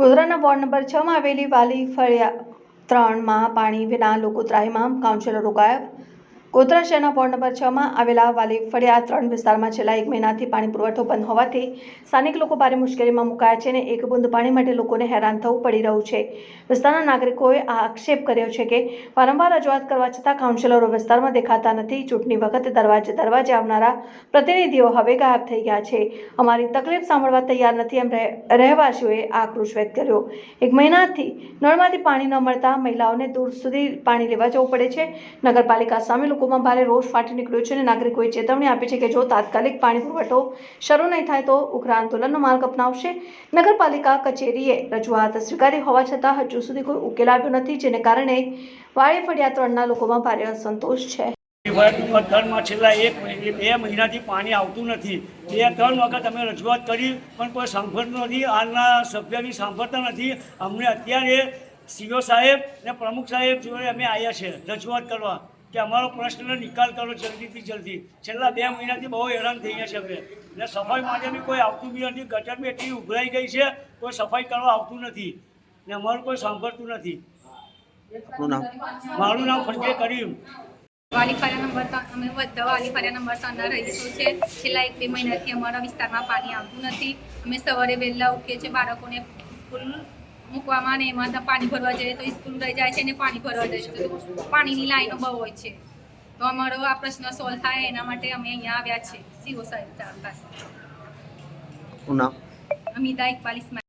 ગોધરાના ward number છમાં આવેલી વાલી ફળિયા ત્રણમાં પાણી વિના લોકો ત્રાહિમામ કાઉન્સિલરો ગાયબ ગોધરા શહેરના વોર્ડ નંબર છમાં આવેલા વાલી ફળિયા ત્રણ વિસ્તારમાં છેલ્લા એક મહિનાથી પાણી પુરવઠો બંધ હોવાથી સ્થાનિક લોકો ભારે મુશ્કેલીમાં મુકાયા છે અને એક બુંદ પાણી માટે લોકોને હેરાન થવું પડી રહ્યું છે. વિસ્તારના નાગરિકોએ આ આક્ષેપ કર્યો છે કે વારંવાર રજૂઆત કરવા છતાં કાઉન્સિલરો વિસ્તારમાં દેખાતા નથી. ચૂંટણી વખતે દરવાજે દરવાજે આવનારા પ્રતિનિધિઓ હવે ગાયબ થઈ ગયા છે. અમારી તકલીફ સાંભળવા તૈયાર નથી એમ રહે- રહેવાસીઓએ આક્રોશ વ્યક્ત કર્યો. એક મહિનાથી નળમાંથી પાણી ન મળતા મહિલાઓને દૂર સુધી પાણી લેવા જવું પડે છે. નગરપાલિકા સામે લોકોમાં ભારે રોષ ફાટી નીકળ્યો છે અને નાગરિકોએ ચેતવણી આપી છે કે જો તાત્કાલિક પાણી પુરવઠો શરૂ નહીં થાય તો ઉગ્ર આંદોલનનો માર્ગ અપનાવશે. નગરપાલિકા કચેરીએ રજૂઆત સ્વીકારી હોવા છતાં હજુ સુધી કોઈ ઉકેલ આવ્યો નથી, જેને કારણે વાળી ફળિયા ત્રણના લોકોમાં ભારે અસંતોષ છે. છેલ્લા એક બે મહિનાથી પાણી આવતું નથી. બે ત્રણ વખત અમે રજૂઆત કરી, પણ કોઈ સાંભળતું નથી, હાલના સભ્યની સાંભળતા નથી. અમને અત્યારે સીઓ સાહેબ ને પ્રમુખ સાહેબ જોડે અમે આવ્યા છે રજૂઆત કરવા. કે અમારો પ્રશ્નનો નિકાલ કરો જલ્દીથી જલ્દી. છેલ્લા બે મહિનાથી બહુ હેરાન થઈ ગયા છે અમે. ને સફાઈ માટે બી કોઈ આવતું બી નથી. ગટર બી એટલી ઉભરાઈ ગઈ છે. કોઈ સફાઈ કરવા આવતું નથી. ને અમારું કોઈ સાંભળતું નથી. મારું નામ ફરજે કરીમ. વાલીફાળા નંબર ત્રણ અમે બધા વાલીફાળા નંબર ત્રણના રહીશું છે. છેલ્લા એક બે મહિનાથી અમારા વિસ્તારમાં પાણી આવતું નથી. અમે સવારે વહેલા ઉઠીએ છીએ. બાળકોને સ્કૂલ મૂકવામાં ને એમાં પાણી ભરવા જઈએ તો સ્કૂલ રહી જાય છે ને પાણી ભરવા જાય છે. તો પાણીની લાઈનો બહુ હોય છે. તો અમારો આ પ્રશ્ન સોલ્વ થાય એના માટે અમે અહીંયા આવ્યા છે સીઓ સાહેબ પાસે. અમિતા ઇકબાલ ઇસ્માઇલ